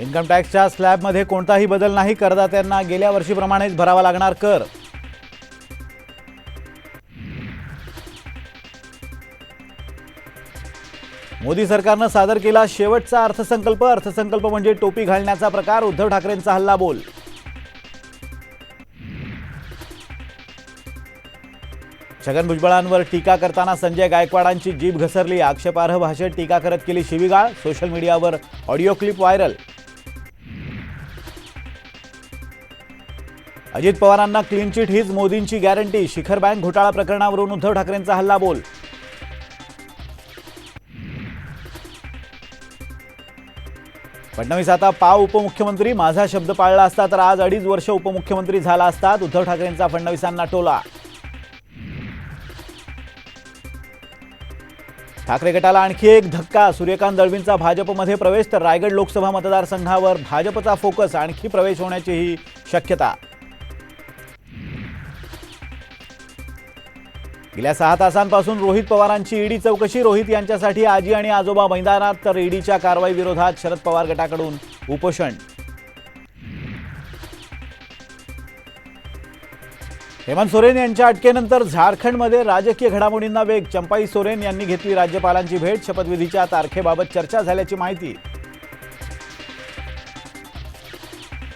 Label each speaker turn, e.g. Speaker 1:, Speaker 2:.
Speaker 1: Income टॅक्सच्या स्लॅबमध्ये कोणताही बदल नाही करदात्यांना गेल्या वर्षीप्रमाणेच भरावा लागणार कर. मोदी सरकारनं सादर केला शेवटचा अर्थसंकल्प. अर्थसंकल्प म्हणजे टोपी घालण्याचा प्रकार. उद्धव ठाकरेंचा हल्ला बोल. छगन भुजबळांवर टीका करताना संजय गायकवाडांची जीभ घसरली. आक्षेपार्ह भाषेत टीका करत केली शिवीगाळ. सोशल मीडियावर ऑडिओ क्लिप व्हायरल. अजित पवारांना क्लीन चिट हीच मोदींची गॅरंटी शिखर बँक घोटाळा प्रकरणावरून उद्धव ठाकरेंचा हल्ला बोल. फडणवीस आता पाव उपमुख्यमंत्री. माझा शब्द पाळला असता तर आज अडीच वर्ष उपमुख्यमंत्री झाला असतात उद्धव ठाकरेंचा फडणवीसांना टोला. ठाकरे गटाला आणखी एक धक्का. सूर्यकांत दळवींचा भाजपमध्ये प्रवेश तर रायगड लोकसभा मतदारसंघावर भाजपचा फोकस आणखी प्रवेश होण्याचीही शक्यता. गेल्या सहा तासांपासून रोहित पवारांची ईडी चौकशी रोहित यांच्यासाठी आजी आणि आजोबा मैदानात तर ईडीच्या कारवाई विरोधात शरद पवार गटाकडून उपोषण. हेमंत सोरेन यांच्या अटकेनंतर झारखंडमध्ये राजकीय घडामोडींना वेग चंपाई सोरेन यांनी घेतली राज्यपालांची भेट शपथविधीच्या तारखेबाबत चर्चा झाल्याची माहिती